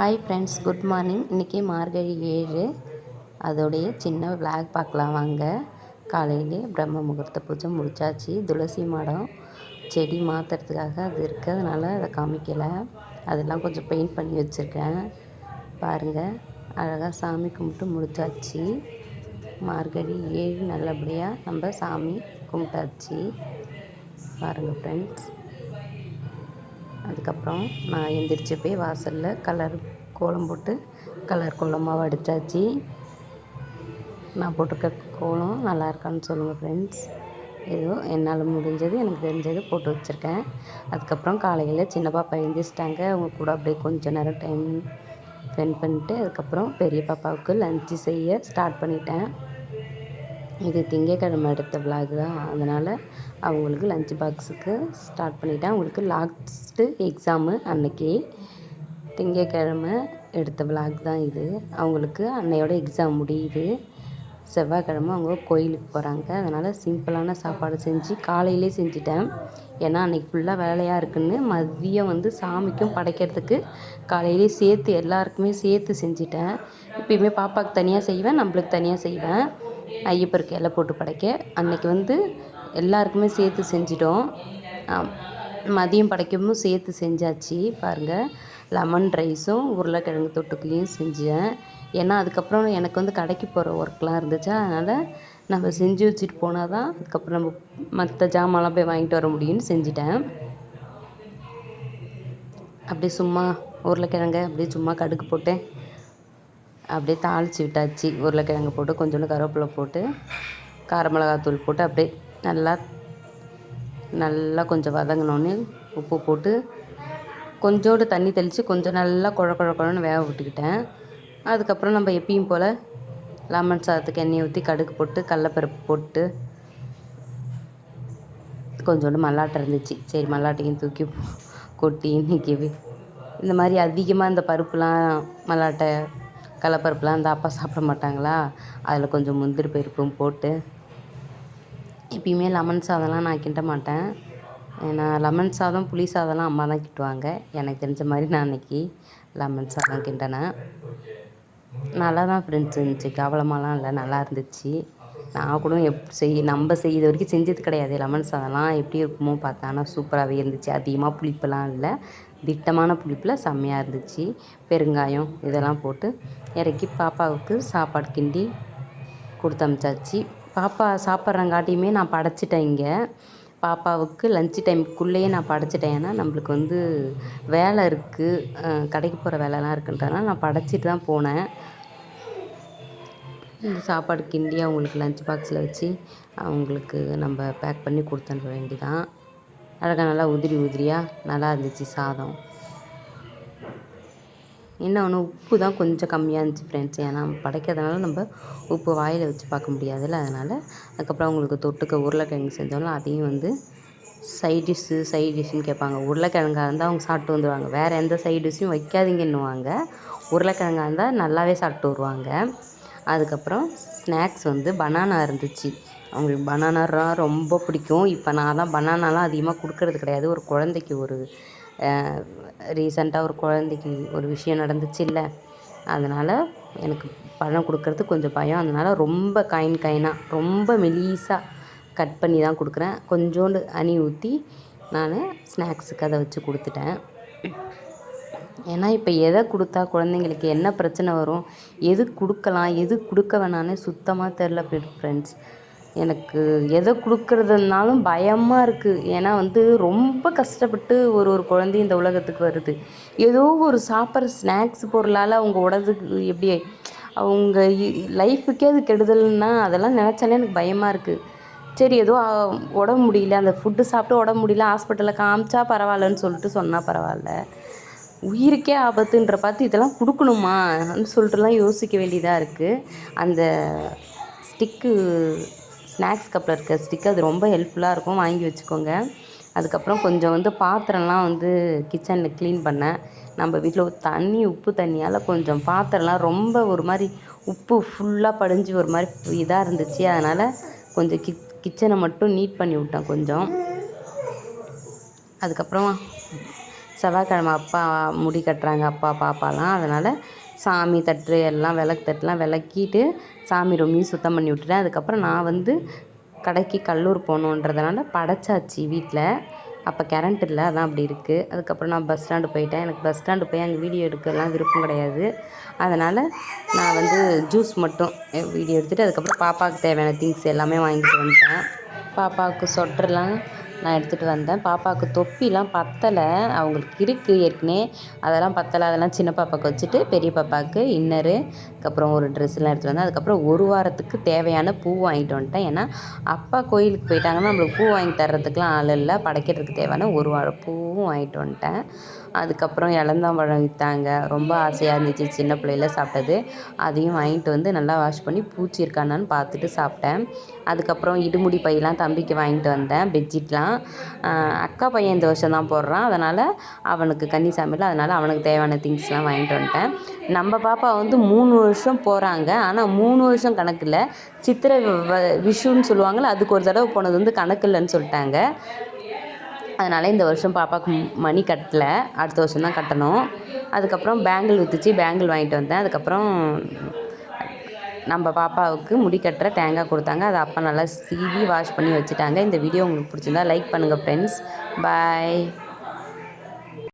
Hi friends good morning இன்றைக்கி மார்கழி ஏழு. அதோடைய சின்ன விளாக் பார்க்கலாம் வாங்க. காலையிலே பிரம்ம முகூர்த்த பூஜை முடிச்சாச்சு. துளசி மாடம் செடி மாற்றுறதுக்காக அது இருக்கிறதுனால அதை காமிக்கலை. அதெல்லாம் கொஞ்சம் பெயிண்ட் பண்ணி வச்சுருக்கேன். பாருங்கள் அழகாக சாமி கும்பிட்டு முடிச்சாச்சு. மார்கழி ஏழு நல்லபடியாக நம்ம சாமி கும்பிட்டாச்சு. பாருங்கள் ஃப்ரெண்ட்ஸ் அதுக்கப்புறம் நான் எந்திரிச்சு போய் வாசலில் கலர் கோலம் போட்டு கலர் கோலமாக வடித்தாச்சு நான் போட்டிருக்க கோலம் நல்லா இருக்கான்னு சொல்லுங்கள் ஃப்ரெண்ட்ஸ் ஏதோ என்னால் முடிஞ்சது எனக்கு தெரிஞ்சது போட்டு வச்சுருக்கேன். அதுக்கப்புறம் காலையில் சின்ன பாப்பா எழுந்திரிச்சிட்டாங்க அவங்க கூட அப்படியே கொஞ்ச நேரம் டைம் ஸ்பெண்ட் பண்ணிட்டு அதுக்கப்புறம் பெரிய பாப்பாவுக்கு லஞ்சு செய்ய ஸ்டார்ட் பண்ணிட்டேன். இது திங்கக்கிழமை எடுத்த விலாக் தான். அதனால் அவங்களுக்கு லஞ்ச் பாக்ஸுக்கு ஸ்டார்ட் பண்ணிட்டேன். அவங்களுக்கு லாஸ்ட்டு எக்ஸாமு அன்னைக்கு திங்கக்கிழமை எடுத்த விலாக் தான் இது. அவங்களுக்கு அன்னையோட எக்ஸாம் முடியுது. செவ்வாய்க்கிழமை அவங்க கோயிலுக்கு போகிறாங்க அதனால் சிம்பிளான சாப்பாடு செஞ்சு காலையிலே செஞ்சுட்டேன். ஏன்னா அன்றைக்கி ஃபுல்லாக வேலையாக இருக்குன்னு மதியம் வந்து சாமிக்கும் படைக்கிறதுக்கு காலையிலே சேர்த்து எல்லாருக்குமே சேர்த்து செஞ்சிட்டேன். எப்பயுமே பாப்பாவுக்கு தனியாக செய்வேன் நம்மளுக்கு தனியாக செய்வேன். ஐயப்பருக்கு இலை போட்டு படைக்க. அன்னைக்கு வந்து எல்லாருக்குமே சேர்த்து செஞ்சிட்டோம். மதியம் படைக்கவும் சேர்த்து செஞ்சாச்சு பாருங்கள் லெமன் ரைஸும் உருளைக்கிழங்கு தொட்டுக்குலேயும் செஞ்சேன். ஏன்னா அதுக்கப்புறம் எனக்கு வந்து கடைக்கு போகிற ஒர்க்லாம் இருந்துச்சா. அதனால் நம்ம செஞ்சு வச்சுட்டு போனால் தான் அதுக்கப்புறம் நம்ம மற்ற ஜாமான்லாம் போய் வாங்கிட்டு வர முடியும்னு செஞ்சிட்டேன். அப்படியே சும்மா உருளைக்கிழங்க அப்படியே சும்மா கடுகு போட்டேன். அப்படியே தாளித்து விட்டாச்சு. உருளைக்கிழங்கு போட்டு கொஞ்சோண்டு கருவேப்பிலை போட்டு கார மிளகாத்தூள் போட்டு அப்படியே நல்லா நல்லா கொஞ்சம் வதங்கினோன்னே உப்பு போட்டு கொஞ்சோண்டு தண்ணி தெளித்து கொஞ்சம் நல்லா குழ குழ குழன்னு வேக விட்டுக்கிட்டேன். அதுக்கப்புறம் நம்ம எப்பயும் போல் லெமன் சாதத்துக்கு எண்ணெய் ஊற்றி கடுகு போட்டு கடலப்பருப்பு போட்டு கொஞ்சோண்டு மல்லாட்டை இருந்துச்சு. சரி மல்லாட்டையும் தூக்கி கொட்டி இன்றைக்கி இந்த மாதிரி அதிகமாக இந்த பருப்புலாம் மல்லாட்டை கடலப்பருப்புலாம் இந்த அப்பா சாப்பிட மாட்டாங்களா? அதில் கொஞ்சம் முந்திரி பருப்பும் போட்டு எப்பயுமே லெமன் சாதம்லாம் நான் கிண்ட மாட்டேன். ஏன்னா லெமன் சாதம் புளி சாதம்லாம் அம்மா தான் கிட்டுவாங்க. எனக்கு தெரிஞ்ச மாதிரி நான் அன்றைக்கி லெமன் சாதம் கிண்டினேன். நல்லா தான் ஃப்ரெண்ட்ஸ் இருந்துச்சு கவலமாலாம் இல்லை நல்லா இருந்துச்சு. நான் கூட எப் செய் நம்ம செய்த வரைக்கும் செஞ்சது கிடையாது. லெமன் சாதம்லாம் எப்படி இருக்குமோ பார்த்தேன். ஆனால் சூப்பராகவே இருந்துச்சு. அதிகமாக புளிப்பெல்லாம் இல்லை. திட்டமான புளிப்பில் செம்மையாக இருந்துச்சு. பெருங்காயம் இதெல்லாம் போட்டு இறக்கி பாப்பாவுக்கு சாப்பாடு கிண்டி கொடுத்து அமிச்சாச்சு. பாப்பா சாப்பிட்றங்காட்டியுமே நான் படைச்சிட்டேன் இங்கே. பாப்பாவுக்கு லஞ்ச் டைமுக்குள்ளேயே நான் படைச்சிட்டேன். ஏன்னா நம்மளுக்கு வந்து வேலை இருக்குது கடைக்கு போகிற வேலைலாம் இருக்குன்றதுனால நான் படைச்சிட்டு தான் போனேன். இந்த சாப்பாடு கிண்டி அவங்களுக்கு லஞ்ச் பாக்ஸில் வச்சு அவங்களுக்கு நம்ம பேக் பண்ணி கொடுத்து அனுப்ப வேண்டிதான். அழகாக நல்லா உதிரி உதிரியாக நல்லா இருந்துச்சு சாதம். என்ன ஒன்று உப்பு தான் கொஞ்சம் கம்மியாக இருந்துச்சு ஃப்ரெண்ட்ஸ் ஏன்னா படைக்கிறதுனால நம்ம உப்பு வாயில் வச்சு பார்க்க முடியாதுல்ல அதனால் அதுக்கப்புறம் அவங்களுக்கு தொட்டுக்க உருளைக்கிழங்கு செஞ்சாலும் அதையும் வந்து சைட் டிஷ்ஷு சைட் டிஷ்ஷுன்னு கேட்பாங்க. உருளைக்கிழங்காக இருந்தால் அவங்க சாப்பிட்டு வந்துடுவாங்க வேறு எந்த சைட் டிஷ்ஷும் வைக்காதீங்கன்னுவாங்க. உருளைக்கிழங்காக இருந்தால் நல்லாவே சாப்பிட்டு வருவாங்க. அதுக்கப்புறம் ஸ்நாக்ஸ் வந்து பனானா இருந்துச்சு. அவங்களுக்கு பனானா ரொம்ப பிடிக்கும். இப்போ நான் தான் பனானாலாம் அதிகமாக கொடுக்கறது கிடையாது. ஒரு குழந்தைக்கு ஒரு ரீசண்டாக ஒரு குழந்தைக்கு ஒரு விஷயம் நடந்துச்சுல்ல அதனால் எனக்கு பழம் கொடுக்கறது கொஞ்சம் பயம். அதனால் ரொம்ப கைன் காயினாக ரொம்ப மெலீஸாக கட் பண்ணி தான் கொடுக்குறேன். கொஞ்சோண்டு அணி ஊற்றி நான் ஸ்நாக்ஸுக்கு அதை வச்சு கொடுத்துட்டேன். ஏன்னா இப்போ எதை கொடுத்தா குழந்தைங்களுக்கு என்ன பிரச்சனை வரும்? எது கொடுக்கலாம்? எது கொடுக்க வேணான்னு சுத்தமாக தெரில ஃப்ரெண்ட்ஸ். எனக்கு எதை கொடுக்குறதுனாலும் பயமாக இருக்குது ஏன்னா வந்து ரொம்ப கஷ்டப்பட்டு ஒரு ஒரு குழந்தை இந்த உலகத்துக்கு வருது. ஏதோ ஒரு சாப்பிட்ற ஸ்நாக்ஸ் பொருளால் அவங்க உடதுக்கு எப்படி அவங்க லைஃபுக்கே அது கெடுதல்னா அதெல்லாம் நினச்சாலே எனக்கு பயமாக இருக்குது சரி ஏதோ உடம்பு முடியல. அந்த ஃபுட்டு சாப்பிட்டு உடம்பு முடியல. ஹாஸ்பிட்டலில் காமிச்சா பரவாயில்லன்னு சொல்லிட்டு சொன்னால் பரவாயில்ல. உயிருக்கே ஆபத்துன்ற பார்த்து இதெல்லாம் கொடுக்கணுமான்னு சொல்லிட்டுலாம் யோசிக்க வேண்டியதாக இருக்குது அந்த ஸ்டிக்கு ஸ்நாக்ஸ் கப்பில் இருக்க ஸ்டிக் அது ரொம்ப ஹெல்ப்ஃபுல்லாக இருக்கும். வாங்கி வச்சுக்கோங்க. அதுக்கப்புறம் கொஞ்சம் வந்து பாத்திரம்லாம் வந்து கிச்சனில் க்ளீன் பண்ணேன் நம்ம வீட்டில் தண்ணி உப்பு தண்ணியால் கொஞ்சம் பாத்திரம்லாம் ரொம்ப ஒரு மாதிரி உப்பு ஃபுல்லாக படிஞ்சு ஒரு மாதிரி இதாக இருந்துச்சு. அதனால் கொஞ்சம் கிச் கிச்சனை மட்டும் நீட் பண்ணி விட்டேன் கொஞ்சம். அதுக்கப்புறம் செவ்வாய்க்கிழமை அப்பா முடி கட்டுறாங்க அப்பா பாப்பாலாம். அதனால் சாமி தட்டு எல்லாம் விளக்கு தட்டுலாம் விளக்கிட்டு சாமி ரொம்பியும் சுத்தம் பண்ணி விட்டுட்டேன். அதுக்கப்புறம் நான் வந்து கடைக்கு கல்லூர் போகணுன்றதுனால படைச்சாச்சு வீட்டில். அப்போ கரண்ட் இல்லை அதான் அப்படி இருக்குது அதுக்கப்புறம் நான் பஸ் ஸ்டாண்டு போயிட்டேன். எனக்கு பஸ் ஸ்டாண்டு போய் அங்கே வீடியோ எடுக்கலாம் விருப்பம் கிடையாது. அதனால் நான் வந்து ஜூஸ் மட்டும் வீடியோ எடுத்துகிட்டு அதுக்கப்புறம் பாப்பாவுக்கு தேவையான திங்ஸ் எல்லாமே வாங்கிட்டு வந்துட்டேன். பாப்பாவுக்கு சொட்டர்லாம் நான் எடுத்துகிட்டு வந்தேன். பாப்பாவுக்கு தொப்பிலாம் பத்தலை. அவங்களுக்கு இருக்குது ஏற்கனவே. அதெல்லாம் பத்தலை. அதெல்லாம் சின்ன பாப்பாவுக்கு வச்சுட்டு பெரிய பாப்பாவுக்கு இன்னரு அதுக்கப்புறம் ஒரு ட்ரெஸ்லாம் எடுத்துகிட்டு வந்தேன். அதுக்கப்புறம் ஒரு வாரத்துக்கு தேவையான பூ வாங்கிட்டு வந்துட்டேன். ஏன்னா அப்பா கோயிலுக்கு போயிட்டாங்கன்னா நம்மளுக்கு பூ வாங்கி தர்றதுக்கெலாம் ஆள் இல்லை. படைக்கிறதுக்கு தேவையான ஒரு வாரம் பூவும் வாங்கிட்டு வந்துட்டேன். அதுக்கப்புறம் இளந்தாம்பழம் விற்றாங்க ரொம்ப ஆசையாக இருந்துச்சு. சின்ன பிள்ளையில சாப்பிட்டது. அதையும் வாங்கிட்டு வந்து நல்லா வாஷ் பண்ணி பூச்சி இருக்கானான்னு பார்த்துட்டு சாப்பிட்டேன். அதுக்கப்புறம் இடுமுடி பையெல்லாம் தம்பிக்கு வாங்கிட்டு வந்தேன் பெட்ஷீட்லாம். அக்கா பையன் இந்த வருஷம் தான் போடுறான். அதனால் அவனுக்கு கன்னி சாமியில் அதனால் அவனுக்கு தேவையான திங்ஸ்லாம் வாங்கிட்டு வந்துட்டேன். நம்ம பாப்பா வந்து மூணு வருஷம் போகிறாங்க ஆனால் மூணு வருஷம் கணக்கு இல்லை. சித்திரை விஷுன்னு சொல்லுவாங்கள்ல அதுக்கு ஒரு தடவை போனது வந்து கணக்கு இல்லைன்னு சொல்லிட்டாங்க. அதனால் இந்த வருஷம் பாப்பாவுக்கு மணி கட்டலை. அடுத்த வருஷம் தான் கட்டணும். அதுக்கப்புறம் பேங்கிள் விற்றுச்சு பேங்கிள் வாங்கிட்டு வந்தேன். அதுக்கப்புறம் நம்ம பாப்பாவுக்கு முடி கட்டுற தேங்காய் கொடுத்தாங்க. அதை அப்பா நல்லா சீவி வாஷ் பண்ணி வச்சுட்டாங்க. இந்த வீடியோ உங்களுக்கு பிடிச்சிருந்தா லைக் பண்ணுங்கள் ஃப்ரெண்ட்ஸ் பாய்